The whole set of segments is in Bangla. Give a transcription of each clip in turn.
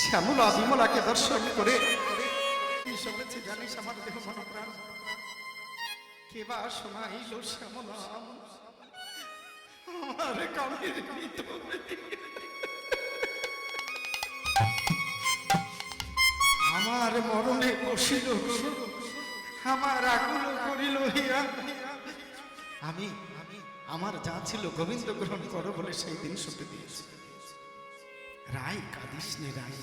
শ্যামলা বিমলাকে দর্শন করে জানিস আমার দেহ মন প্রাণ কে বা শোনাইল শ্যামলা? আমার মরণে বসিল আমার আকুল করিল হিয়া আমি আমার যা ছিল গোবিন্দ গ্রহণ করো বলে সেই দিন শুতে দিয়েছি রায় কাঁদিস নে রায়।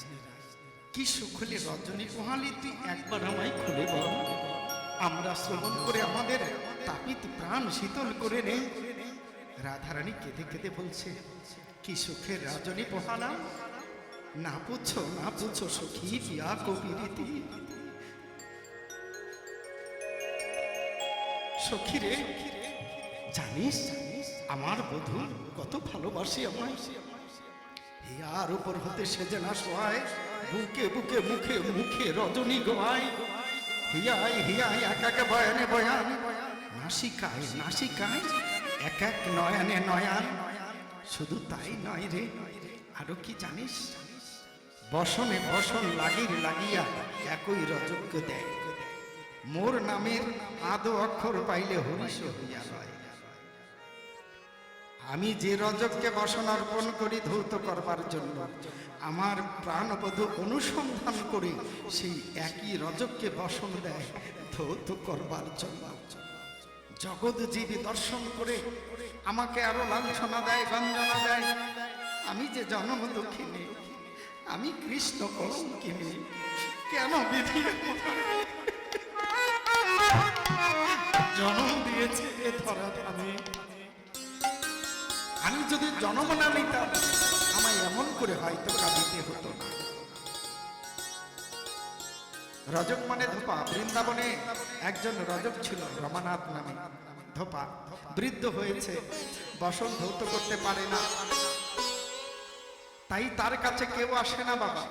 কি সুখলে রজনী পোহালি তুই একবার আমায় খুলে বল। আমরা শ্রবণ করে আমাদের তাপিত প্রাণ শীতল করে নে। রাধারানী কেঁদে কেঁদে বলছে, কি সুখের রজনী পোহালা। না পুছো না পুছো সখী পিয়া কবিরীতি। সখী রে জানিস, আমার বধূ কত ভালোবাসি আমায়। হিয়ার উপর হতে সেজে না শোয়ায়, বুকে বুকে মুখে মুখে রজনী গোয়ায়। হিয়ায় হিয়াই এক এক বয়ানে বয়ান, নাসিকায় নাসিকায় এক এক নয়নে নয়ান। শুধু তাই নয় রে, আরও কি জানিস? বসনে বসন লাগির লাগিয়া একই রজজ্ঞ দেয়। মোর নামের আদো অক্ষর পাইলে হরিষ হইয়া লয়। আমি যে রজককে বসন অর্পণ করি ধৌত করবার জন্য, আমার প্রাণবধূ অনুসন্ধান করে, সেই একই রজককে বসন দেয় ধৌত করবার জন্য। জগৎ জীবী দর্শন করে আমাকে আরও লাঞ্ছনা দেয় গঞ্জনা দেয়। আমি যে জন্ম দুঃখিনী, আমি কৃষ্ণ কলঙ্কিনী, কেন বিধি জন্ম দিয়েছে ধরা আমি আমি যদি জন্ম না নিতাম, আমায় এমন করে হয়তো কাঁদিতে হতো না। রজক মানে ধোপা। বৃন্দাবনে একজন রজক ছিল, রমানাথ নামে। ধোপা বৃদ্ধ হয়েছে বসন ধৌত করতে পারে না। তাই তার কাছে কেউ আসে না বাবা।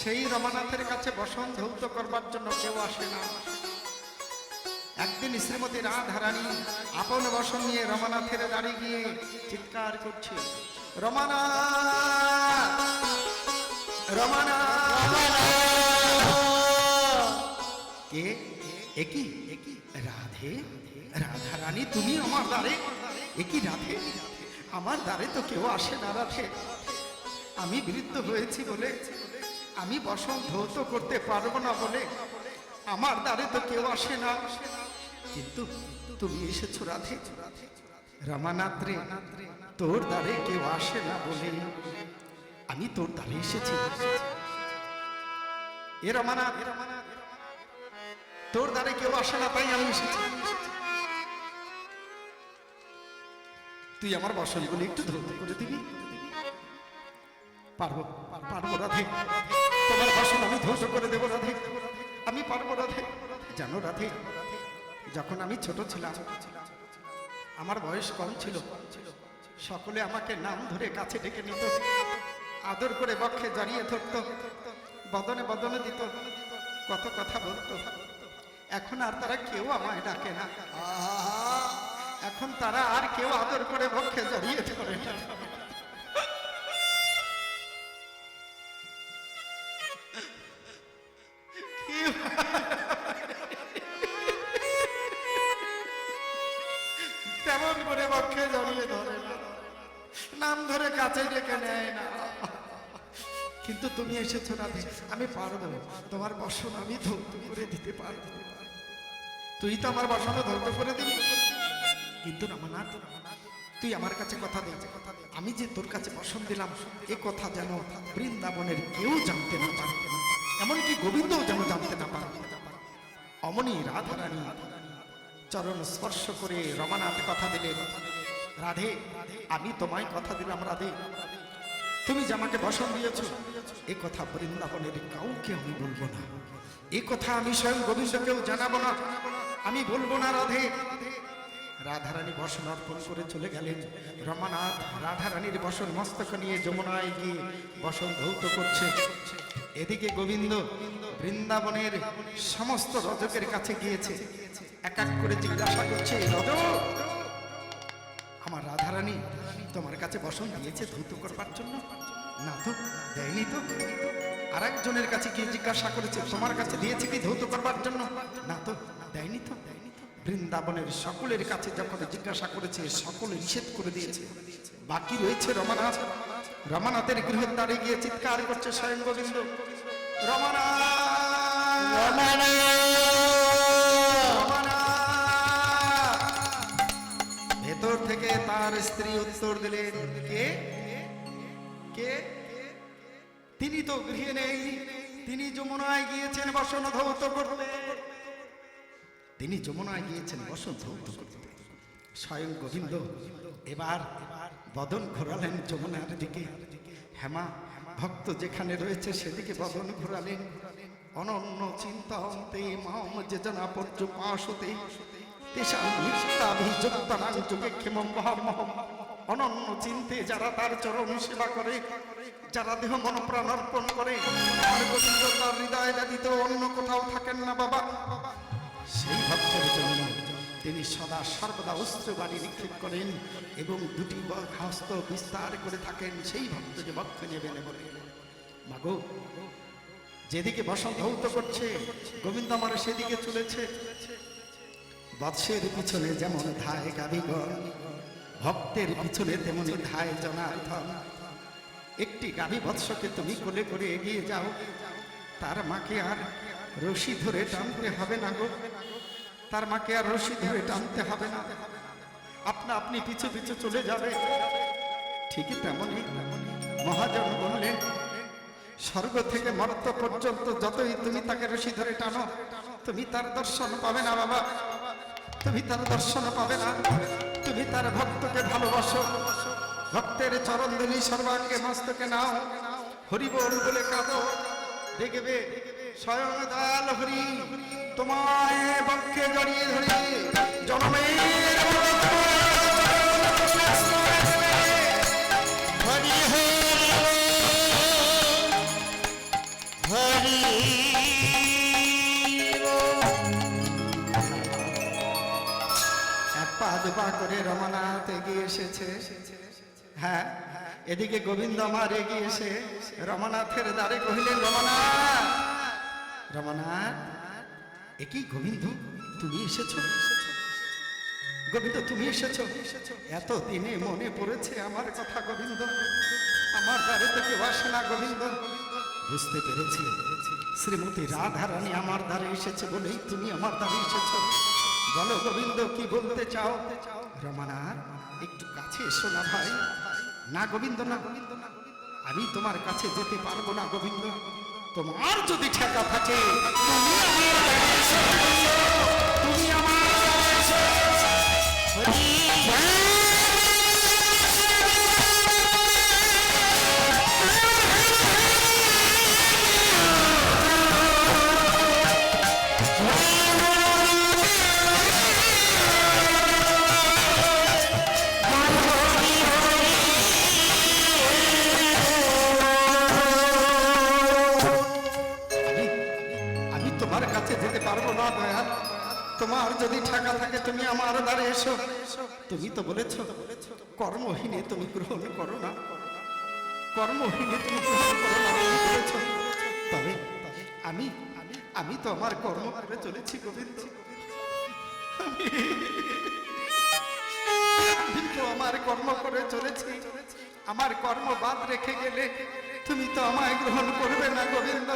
সেই রমানাথের কাছে বসন ধৌত করবার জন্য কেউ আসে না। একদিন শ্রীমতী রাধারানী আপন বসন নিয়ে রমানাথের দাঁড়িয়ে গিয়ে চিৎকার করছে রমানাথ রমানাথ কে? একই একই রাধে? রাধারানী, তুমি আমার দ্বারে? একই রাধে? আমার দ্বারে তো কেউ আসে না রাধে। আমি বৃদ্ধ হয়েছি বলে, আমি বসন ধৌত করতে পারব না বলে, আমার দ্বারে তো কেউ আসে না। কিন্তু তুমি এসেছ রাধে। রমানাথ রে তোর দ্বারে কেউ আসে না বলে। আমি তোর দ্বারে এসেছি। এ রমানাথ তোর দ্বারে কেউ আসে না তাই আমি এসেছি। তুই আমার বসনগুলো একটু ধরতে করে দিবি। পারব পারব রাধে। তোমার বসন আমি ধ্বংস করে দেবো রাধে। আমি পারব রাধে। জানো রাধে যখন আমি ছোট ছিলাম, আমার বয়স কম ছিল, সকলে আমাকে নাম ধরে কাছে ডেকে নিত, আদর করে বক্ষে জড়িয়ে ধরত, বদনে বদনে দিত, কত কথা বলতো এখন আর তারা কেউ আমায় ডাকে না! এখন তারা আর কেউ আদর করে বক্ষে জড়িয়ে ধরে না এসেছ না আমি পারব তোমার বসন আমি ধৌত করে দিতে পারব। তুই তো আমার বসন ধৌত করে দিবি। কিন্তু রমানাথ, তুই আমার কাছে কথা দে। আমি যে তোর কাছে বসন দিলাম, এ কথা যেন বৃন্দাবনের কেউ জানতে না পারে। এমনকি গোবিন্দও যেন জানতে না পারে। অমনি রাধারানী চরণ স্পর্শ করে রমানাথ কথা দিলেন, রাধে, আমি তোমায় কথা দিলাম রাধে। তুমি যে আমাকে বসন দিয়েছ, এ কথা বৃন্দাবনের কাউকে আমি বলব না। এ কথা আমি স্বয়ং গোবিন্দকেও জানাব না। আমি বলব না, রাধে। রাধারানী বসন অর্পণ করে চলে গেলেন। রমানাথ রাধারানীর বসন মস্তক নিয়ে যমুনায় গিয়ে বসন ধৌত করছে। এদিকে গোবিন্দ বৃন্দাবনের সমস্ত রজকের কাছে গিয়েছে। এক এক করে জিজ্ঞাসা করছে রজক আমার রাধারানী তোমার কাছে বসন দিয়েছে ধৌত করবার জন্য। না তো, দেয়নি তো। আর একজনের কাছে গিয়ে জিজ্ঞাসা করেছে, তোমার কাছে দিয়েছে কি ধৌত করবার জন্য? না তো, দেয়নি তো। বৃন্দাবনের সকলের কাছে যখন জিজ্ঞাসা করেছে, সকলে নিষেধ করে দিয়েছে। বাকি রয়েছে রমানাথ। রমানাথের গৃহের দ্বারে গিয়ে চিৎকার করছে স্বয়ং গোবিন্দ। রমানাথ! রমানাথ! তার স্ত্রী উত্তর দিলেন, কে? কে? তিনি তো গৃহে নেই। তিনি যমুনায় গিয়েছেন বসন ধৌত করতে তিনি যমুনায় গিয়েছেন বসন ধৌত করতে স্বয়ং গোবিন্দ, এবার বদন ঘোরালেন যমুনার দিকে। হেমা, ভক্ত যেখানে রয়েছে, সেদিকে বদন ঘোরালেন। অনন্য চিন্তা অন্তে মাম যোজনা পর্য পাশতে অনন্য চিন্তে যারা তার চরণ সেবা করে, যারা দেহ মন প্রাণ অর্পণ করে, তার হৃদয় ব্যতীত অন্য কোথাও থাকেন না বাবা। সেই ভক্তের জন্য তিনি সদা সর্বদা অস্ত্র বাড়ি নিক্ষেপ করেন এবং দুটি হস্ত বিস্তার করে থাকেন সেই ভক্ত যে বক্ষ নেবেন বলে মাগো, যেদিকে বসন্ত ধৌত করছে, গোবিন্দ আমার সেদিকে চলেছে। বৎসের পিছনে যেমন ধায় গাবিগণ ভক্তের পিছনে তেমনি ধায় জনার্দন একটি গাভী বৎসকে তুমি কোলে করে এগিয়ে যাও, তার মাকে আর রশি ধরে টানতে হবে না গো। তার মাকে আর রশি ধরে টানতে হবে না। আপনা আপনি পিছু পিছু চলে যাবে। ঠিকই তেমনই মহাজন বললেন, স্বর্গ থেকে মর্ত পর্যন্ত যতই তুমি তাকে রশি ধরে টানো, তুমি তার দর্শন পাবে না বাবা। তুমি তার দর্শন পাবে না। তুমি তার ভক্তকে ভালোবাসো। ভক্তের চরণ ধুলি সর্বাঙ্গে মস্তকে নাও। হরি বল বলে কাঁদো। দেখবে স্বয়ং দয়াল হরি তোমায় বক্ষে জড়িয়ে ধরি। জনমের এক করে রমানাথ এগিয়ে এসেছে। হ্যাঁ এদিকে গোবিন্দ আমার এগিয়ে এসে রমানাথের দ্বারে কহিলেন, রমানাথ! রমানাথ একই গোবিন্দ? তুমি এসেছ? গোবিন্দ, তুমি এসেছ? এত দিনে মনে পড়েছে আমার কথা, গোবিন্দ। আমার দ্বারে তো কেউ আসে না, গোবিন্দ। বুঝতে পেরেছি। শ্রীমতী রাধারানী আমার দ্বারে এসেছে বলেই তুমি আমার দ্বারে এসেছ। বলো গোবিন্দ কি বলতে চাও? রমানার, একটু কাছে এসো না ভাই। না গোবিন্দ না গোবিন্দ, না আমি তোমার কাছে যেতে পারব না গোবিন্দ। তোমার যদি ঠেকা থাকে, তুমি আমার তুমি আমার তোমার যদি ঠেকা থাকে, তুমি আমার দ্বারে এসো। তুমি তো বলেছ, কর্মহীনে তুমি গ্রহণ করো না। কর্মহীনে তুমি গ্রহণ করো না তবে আমি আমি তো আমার কর্ম করে চলেছি গোবিন্দ। আমি তো আমার কর্ম করে চলেছি। আমার কর্ম বাদ রেখে গেলে তুমি তো আমায় গ্রহণ করবে না গোবিন্দ।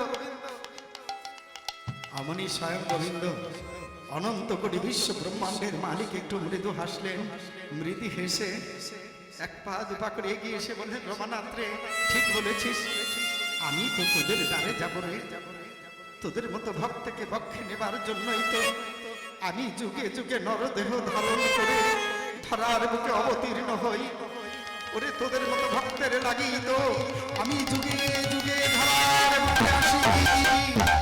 আমনি স্বয়ং গোবিন্দ। অনন্ত কোটি বিশ্ব ব্রহ্মাণ্ডের মালিক একটু মৃদু হাসলেন। মৃদি হেসে এক পা দুপা করে এগিয়ে এসে বললেন রমানাথ রে ঠিক বলেছিস। আমি তো তোদের দ্বারে যাব রে। তোদের মতো ভক্তকে বক্ষে নেবার জন্যই তো আমি যুগে যুগে নরদেহ ধারণ করে ধরার বুকে অবতীর্ণ হই। ওরে, তোদের মতো ভক্তের লাগি তো আমি যুগে যুগে ধরার বুকে আসি।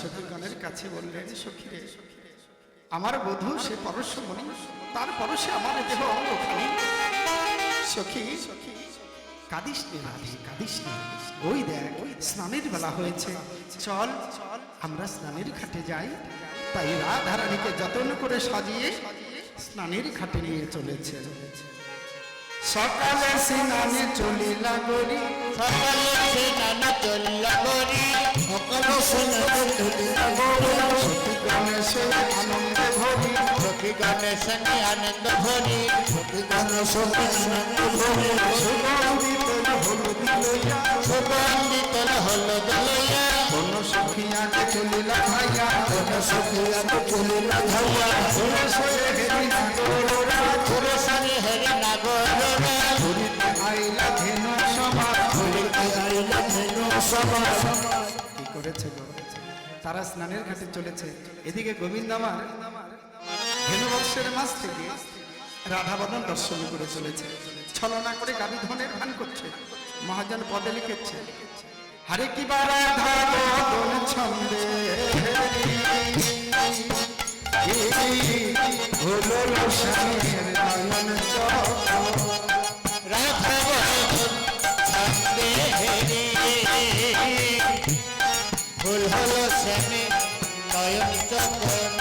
সখীগণের কাছে বললেন সখী সখীরে, আমার বধূ সে পরশমণি, তার পরশে আমার দেহ অঙ্গ খালি সখী, কাঁদিস নে রাধে, কাঁদিস নে। ওই দেখ, স্নানের বেলা হয়েছে। চল, আমরা স্নানের ঘাটে যাই। তাই রাধারানীকে যত্ন করে সাজিয়ে স্নানের ঘাটে নিয়ে চলেছে। সকালে স্নানে চলিলা গরি সকালে সে নানা চলল করি সকালে সে নানা চলিল করি সখী গণেশে আনন্দে ভরি। সখী গণেশ আনন্দ ভরি। সখী গণেশ আনন্দ ভরি। সুগন্ধিত হলুদ লইয়া। সুগন্ধিত হলুদ লইয়া। কোন সখী আগে চলিলা ভাইয়া। কোন সখী আগে চলিল ভাইয়া। সুরসরে হেরি নাগরা পুরুষরে তারা স্নানের ঘাটে চলেছে। এদিকে গোবিন্দ আমার ধেনু বৎসের মাছ থেকে রাধাবদন দর্শন করে চলেছে। ছলনা করে গাভী ধনের ভান করছে। মহাজন পদে লিখেছে, হরে কি বা রাধা বদন ছন্দে হলো স্বামীর নয়ন ফুল হলো শ্যামে নয়ন চন্দন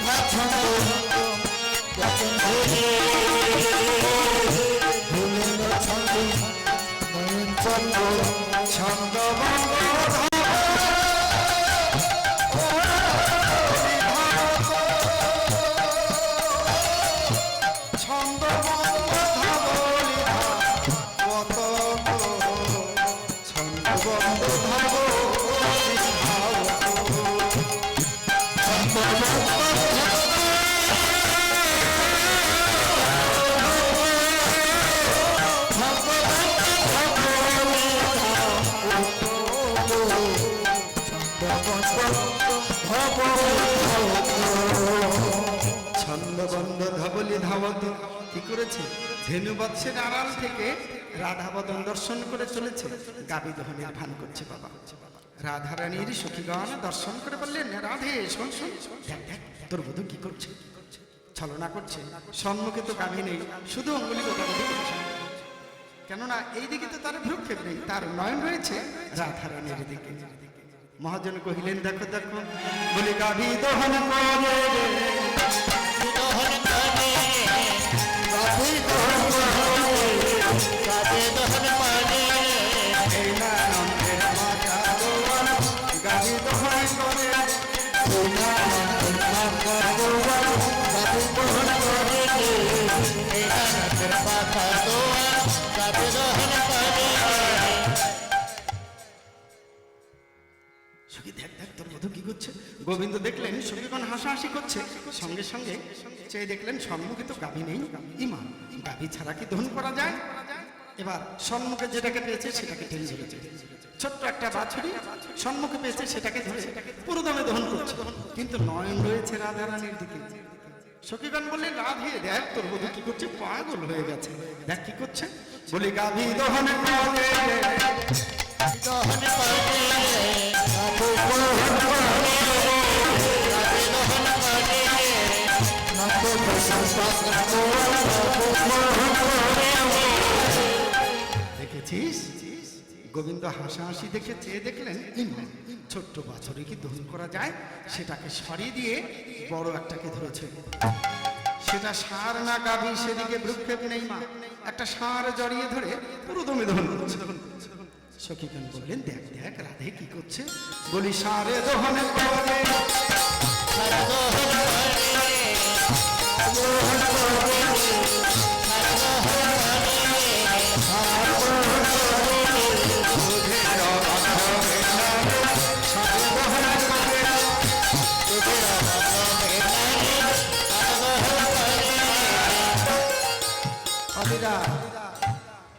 রাধা ছন্দ যতন ধরে ফুল ছন্দ নয়ন ছন্দ ছন্দ ছন্দবন্ধ ধবলি ধাবত। কি করেছে? ধেনু বৎসের আড়াল থেকে রাধাবদন দর্শন করে চলেছে। গাবি দহনের ভান করছে বাবা। রাধারানীর সখীগণ দর্শন করে বললেন, রাধে, শোন শোন। তোর বধূ কি করছে? ছলনা করছে। সম্মুখে তো গাভী নেই, শুধু অঙ্গুলি করছে কেননা, এইদিকে তো তার ভ্রুক্ষেপ নেই, তার নয়ন রয়েছে রাধারানীর দিকে। মহাজন কহিলেন দেখো দেখো বলি গাভী দহন করে। দহন গোবিন্দ দেখলেন সখীগণ হাসাহাসি করছে। সঙ্গে সঙ্গে চেয়ে দেখলেন, সম্মুখে তো গাভী নেই। ইমা গাভী ছাড়া কি দহন করা যায়? এবার সম্মুখে যেটাকে পেয়েছে, সেটাকে টেনে ধরেছে। ছোট্ট একটা বাছুরি সম্মুখে পেয়েছে, সেটাকে ধরে পুরো দামে দহন করছে। কিন্তু নয়ন রয়েছে রাধারানীর দিকে। সখীগণ বললেন, রাধে, দেখ তোর বধূ কি করছে? পাগল হয়ে গেছে। দেখ কি করছে? বলি, গাভী দহন করে দেখেছিস? গোবিন্দ হাসাহাসি দেখে চেয়ে দেখলেন ছোট্ট বাছরে কি দহন করা যায়? সেটাকে সরিয়ে দিয়ে বড় একটাকে ধরেছে। সেটা সার না গাভী, সেদিকে ভ্রুক্ষেপ নেই মা। একটা সার জড়িয়ে ধরে পুরো দমে দহন করছে। সখীখান বললেন, দেখ দেখ, রাধে কি করছে? বলি, সারে দহন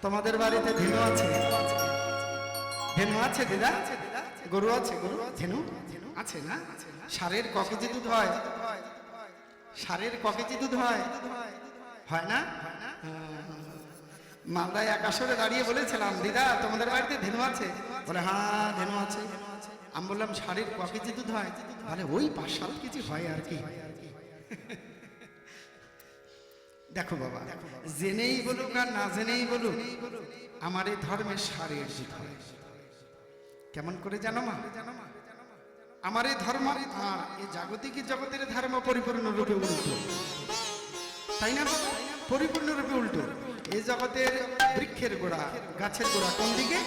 তোমাদের বাড়িতে ধেনু আছে? ধেনু আছে দিদা? গরু আছে? গরু ধেনু? আছে না? সারের ক কেজি দুধ হয়? সারের ক কেজি দুধ হয়? হয় না? মালদায় এক আসরে দাঁড়িয়ে বলেছিলাম, দিদা, তোমাদের বাড়িতে ধেনু আছে? বলে হ্যাঁ ধেনু আছে। আমি বললাম শাড়ির ক কেজি দুধ হয়? বলে, ওই পাঁচ সাত কেজি হয় আর কি। দেখো বাবা, জেনেই বলুক আর না জেনেই বলুক, আমার এই ধর্মের সারের হয়। কেমন করে জানো মা? আমার এই ধর্ম আর এই জাগতিক জগতের ধর্ম পরিপূর্ণ রূপে উল্টো। তাই না বাবা? পরিপূর্ণরূপে উল্টো। এই জগতের বৃক্ষের গোড়া, গাছের গোড়া কোন দিকে?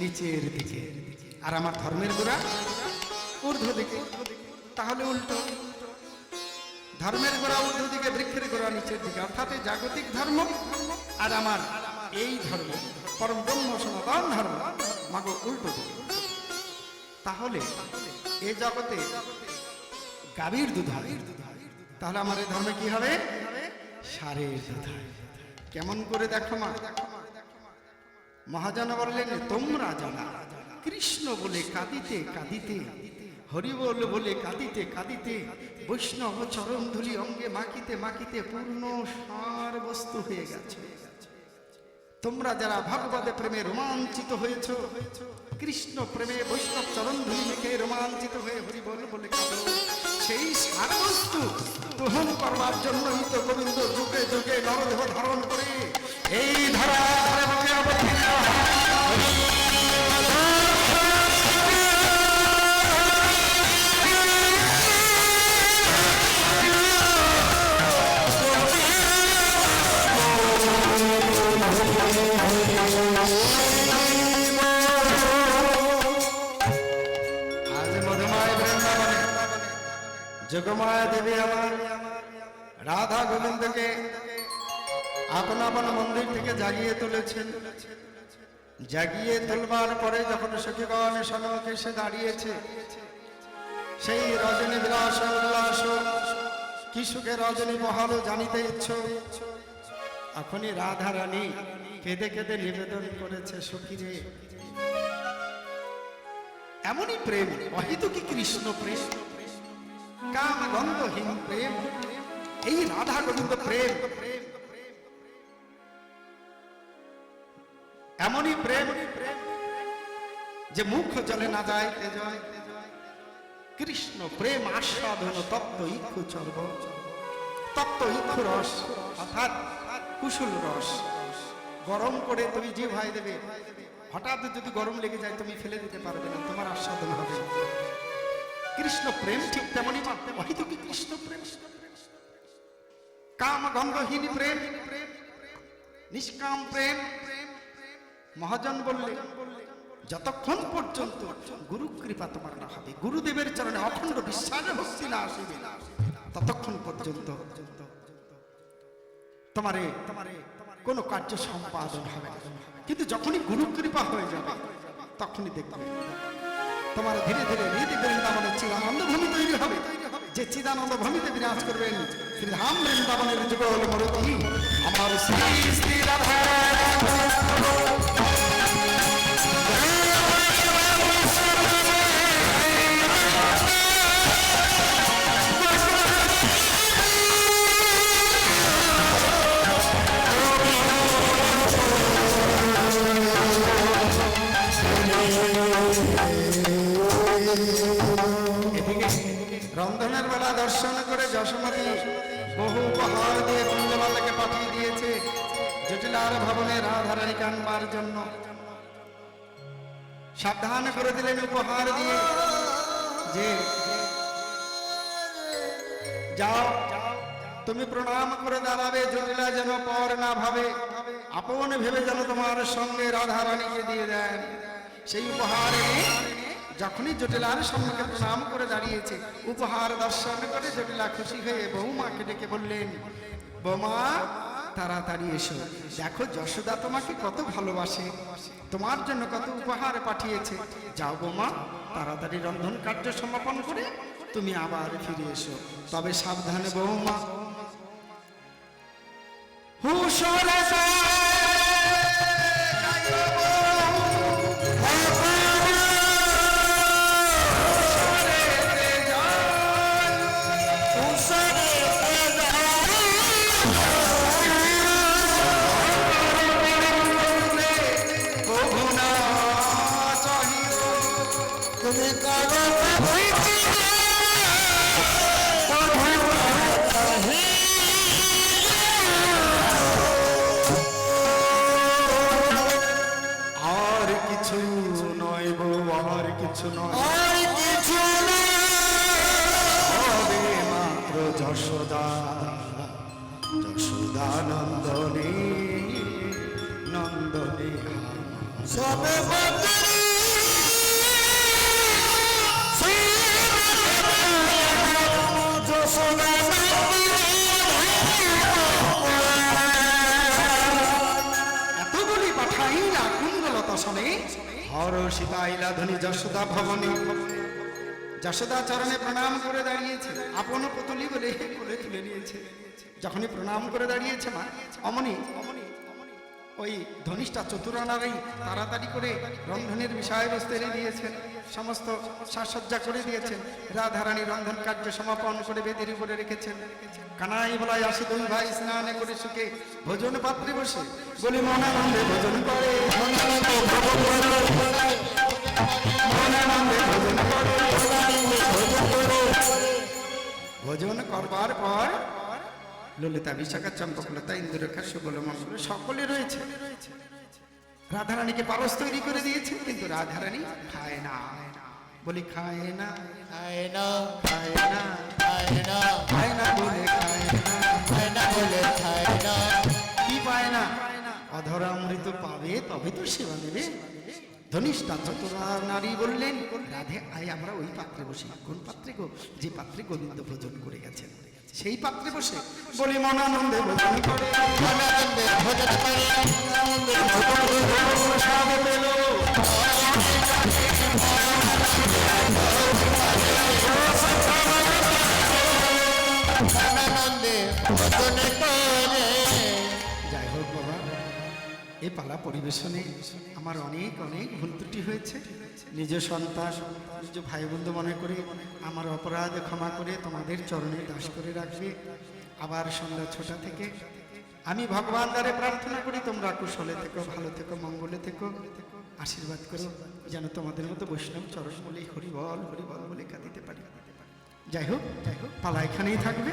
নিচের দিকে। আর আমার ধর্মের গোড়া ঊর্ধ্ব দিকে। তাহলে উল্টো। ধর্মের গোড়া ঊর্ধ্ব দিকে বৃক্ষের গোড়া নিচের দিকে। অর্থাৎ জাগতিক ধর্ম আর আমার এই ধর্ম, পরম ব্রহ্ম সনাতন ধর্ম, মাগো উল্টো দিকে। তাহলে এই জগতে গাভীর দুধ তাহলে আমার এই ধর্মে কি হবে? সারের দুধ কেমন করে দেখো মা। মহাজন বললেন, তোমরা জানা কৃষ্ণ বলে কাঁদিতে কাঁদিতে হরিবল বলে কাঁদিতে কাঁদিতে, বৈষ্ণব চরণ ধুলি অঙ্গে মাখিতে মাখিতে পূর্ণ সার বস্তু হয়ে গেছে। তোমরা যারা ভগবত প্রেমে রোমাঞ্চিত হয়েছ, কৃষ্ণ প্রেমে বৈষ্ণব চরণ ধুলি মেখে রোমাঞ্চিত হয়ে হরি বল সেই সার বস্তু গ্রহণ করবার জন্যই তো গোবিন্দ যুগে যুগে নরদেহ ধারণ করে, এই ধারা যোগমায়া দেবী আমার, রাধা গোবিন্দকে আপন আপন মন্দির থেকে জাগিয়ে তুলেছেন। জাগিয়ে তুলবার পরে যখন সখীগণ সমকে এসে দাঁড়িয়েছে, সেই রজনী বিলাস উল্লাস কি সুখে রজনী মহল জানিতে ইচ্ছ। এখনই রাধা রানী কেঁদে কেঁদে নিবেদন করেছে সখীরে। এমনই প্রেম অহিত কি কৃষ্ণ প্রেম। কাম গন্ধহীন প্রেম। এই রাধা গোবিন্দ প্রেম। এমনই প্রেম যে মুখ না যায়। কৃষ্ণ প্রেম আস্বাদন তত্ত্ব ইক্ষু চর্ব। তত্ত্ব ইক্ষু রস, অর্থাৎ কুশুল রস। গরম করে তুমি যে ভাই দেবে, হঠাৎ যদি গরম লেগে যায় তুমি ফেলে দিতে পারবে না, তোমার আস্বাদন হবে। কৃষ্ণ প্রেম ঠিক তেমনই অহিত কি কৃষ্ণ প্রেম? কাম গন্ধহীন প্রেম, নিষ্কাম প্রেম। মহাজন বললে, যতক্ষণ পর্যন্ত গুরু কৃপা তোমার না হবে, গুরুদেবের চরণে অখণ্ড বিশ্বাস ভক্তি না আসিবে, ততক্ষণ পর্যন্ত তোমারে তোমারে কোনো কার্য সম্পাদন হবে কিন্তু যখনই গুরু কৃপা হয়ে যাবে, তখনই দেখবে। তোমার ধীরে ধীরে নীতি বৃন্দাবনের চিদানন্দ ভূমি তৈরি হবে। যে চিদানন্দ ভূমিতে বিরাজ করবেন শ্রীধাম বৃন্দাবনের যুগল মরুতি। আমার শ্রী শ্রী রাধা। রন্ধনের বেলা দর্শন করে যশোমতী বহু উপহার দিয়ে কুঞ্জমালাকে পাঠিয়ে দিয়েছে জটিলার ভবনে রাধারানী কানবার জন্য। সাবধান করে দিলেন উপহার দিয়ে যে, যাও, তুমি প্রণাম করে দাঁড়াবে, জটিলা যেন পর না ভাবে। আপন ভেবে যেন তোমার সঙ্গে রাধারানীকে দিয়ে দেন। সেই উপহার এনে যখনই জটিলার সম্মুখে প্রণাম করে দাঁড়িয়েছে, উপহার দর্শন করে জটিলা খুশি হয়ে বৌমাকে ডেকে বললেন, বৌমা, তাড়াতাড়ি এসো। দেখো, যশোদা তোমাকে কত ভালোবাসে। তোমার জন্য কত উপহার পাঠিয়েছে। যাও বৌমা, তাড়াতাড়ি রন্ধন কার্য সমাপন করে তুমি আবার ফিরে এসো। তবে সাবধানে বৌমা। হুশরে যশোদা চরণে প্রণাম করে দাঁড়িয়েছে। আপন পুতুলি বলে কোলে তুলে নিয়েছে। যখনই প্রণাম করে দাঁড়িয়েছে মা, অমনি ওই ধনিষ্ঠা চতুরানারাই তাড়াতাড়ি করে রন্ধনের বিষয়বস্তু এনে দিয়েছেন। সমস্ত সাজসজ্জা করে দিয়েছেন। রাধারানী রন্ধন কার্য সমাপন করে বেদের উপরে রেখেছেন। কানাই বলাই আসে দুই ভাই স্নানে করে সুখে ভোজন পাত্রে বসে। বলি মনানন্দে ভোজন ভোজন করে। ভোজন করবার পর ললিতা বিশাখা চম্পকলতা ইন্দুরেখা সুবল মঙ্গল সকলে রয়েছে। রাধারানীকে পারস তৈরি করে দিয়েছে কিন্তু রাধারানী খায় না। বলি খায় না খায় না খায় না খায় না খায় না বলে খায় না। খায় না বলে খায় না। কি পায় না? অধরা অমৃত পাবে তবে তো সেবা নেবে ধনিষ্ঠা চতুরা নারী বললেন, রাধে, আয় আমরা ওই পাত্রে বসি। কোন পাত্রে গো? যে পাত্রে গোবিন্দ ভোজন করে গেছেন। সেই পাত্রে বসে? ভোজন করে। এই পালা পরিবেশনে আমার অনেক অনেক ভুল ত্রুটি হয়েছে। নিজ সন্তান, নিজ ভাই বন্ধু মনে করে আমার অপরাধ ক্ষমা করে তোমাদের চরণে দাস করে রাখবে। আবার সন্ধ্যা ছটা থেকে আমি ভগবান দ্বারে প্রার্থনা করি, তোমরা কুশলে থেকো, ভালো থেকো, মঙ্গলে থেকো, আশীর্বাদ করো, যেন তোমাদের মতো বৈষ্ণব চরণ বলে হরিবল হরিবল বলে কাঁদিতে পারি। যাই হোক যাই হোক, পালা এখানেই থাকবে।